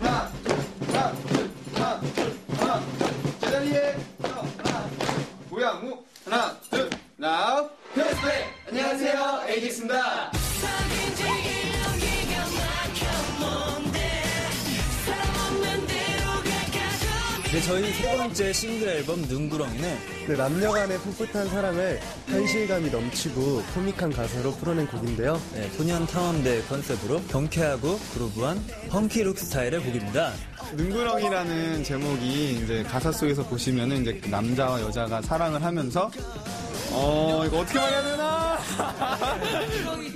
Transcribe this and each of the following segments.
하나, 둘, 하나, 둘, 하나, 둘, 하나, 둘. 제자리에 서 하나, 모양무 하나, 둘, now. 페스페 안녕하세요, 에이지스입니다. 네, 저희 세 번째 싱글 앨범 눈구렁이는 그 남녀 간의 풋풋한 사랑을 현실감이 넘치고 코믹한 가사로 풀어낸 곡인데요. 네, 소년 탐험대 컨셉으로 경쾌하고 그루브한 펑키룩 스타일의 곡입니다. 눈구렁이라는 제목이 이제 가사 속에서 보시면은 이제 그 남자와 여자가 사랑을 하면서 어 이거 어떻게 말해야 되나?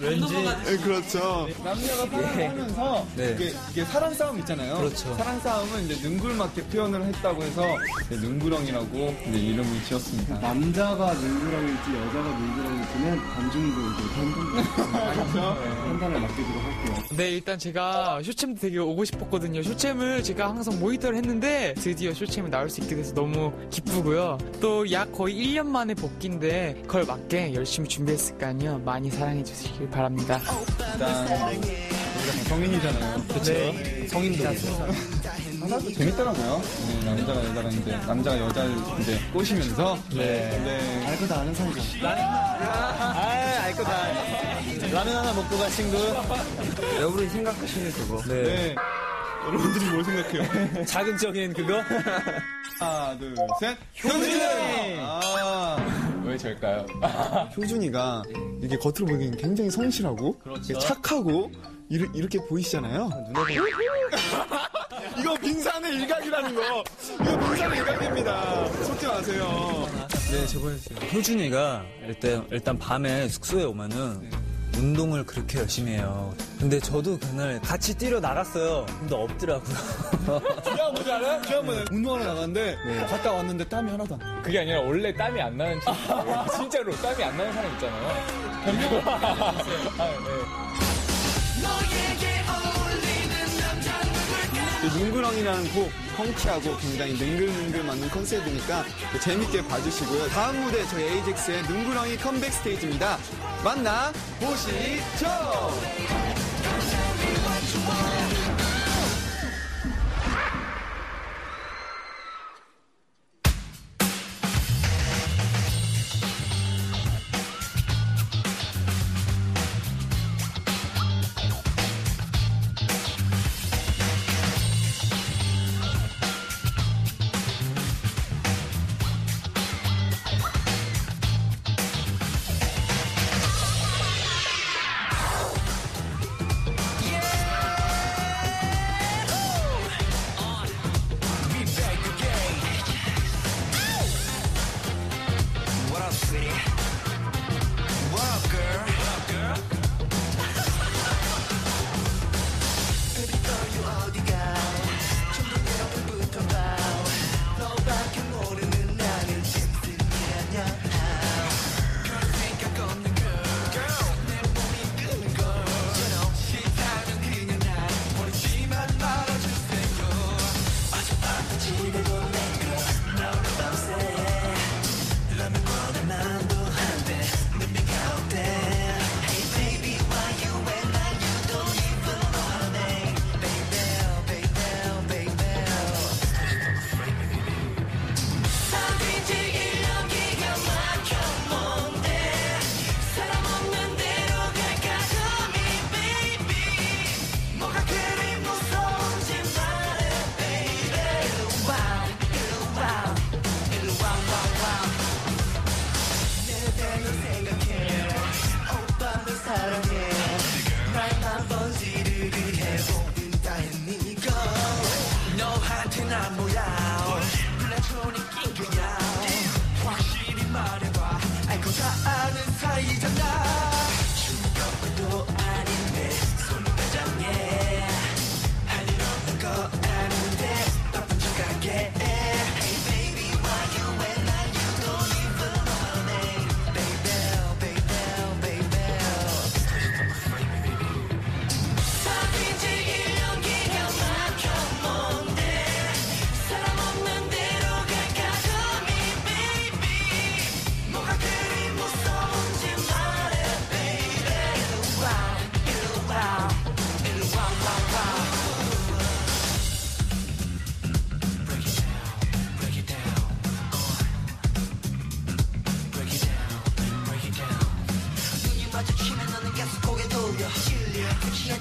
왠지 네, 그렇죠. 남녀가 사랑하면서 네. 이게, 이게 사랑 싸움 있잖아요. 그렇죠. 사랑 싸움은 이제 눈굴맞게 표현을 했다고 해서 이제 눈구렁이라고 이제 이름을 지었습니다. 남자가 눈구렁일지 여자가 눈구렁일지는 관중들 판단, 판단을 맡기도록 할게요. 네, 일단 제가 쇼챔도 되게 오고 싶었거든요. 쇼챔을 제가 항상 모니터를 했는데 드디어 쇼챔에 나올 수 있게 돼서 너무 기쁘고요. 또 약 거의 1년 만에 복귀인데 그걸 맞게 열심히 준비했을 거 아니요. 많이 사랑해 주시길 바랍니다. 일단 우리가 다 성인이잖아요. 그렇죠. 성인도 가사도 재밌더라고요. 네, 남자가 여자가 이제 남자가 여자를 이제 꼬시면서 네. 알고 다 아는 사이죠. 아, 알 거다. 라면 하나 먹고 가 친구. 여러분이 생각하시는 그거. 네. 네. 여러분들이 뭘 생각해요? 자극적인 그거? 하나, 둘, 셋. 효준이! 아, 왜 절까요? 효준이가 이게 겉으로 보기엔 굉장히 성실하고 이게 착하고 이르, 이렇게 보이시잖아요. 이거 빙산의 일각이라는 거. 이거 빙산의 일각입니다. 속지 마세요. 네, 저번에요. 효준이가 일단, 일단 밤에 숙소에 오면은 운동을 그렇게 열심히 해요. 근데 저도 그날 같이 뛰러 나갔어요. 근데 없더라고요. 중요한 뭔지 알아요? 중요한 건 운동하러 나갔는데 갔다 왔는데 땀이 하나도 안 나요. 그게 아니라 원래 땀이 안 나는 친구 진짜로 땀이 안 나는 사람 있잖아요. 너에게 어울리는 남자 이 눈구렁이라는 곡 펑키하고 굉장히 능글능글 맞는 컨셉이니까 재밌게 봐주시고요. 다음 무대 저희 에이젝스의 눈구렁이 컴백 스테이지입니다. 만나 보시죠.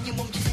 minimum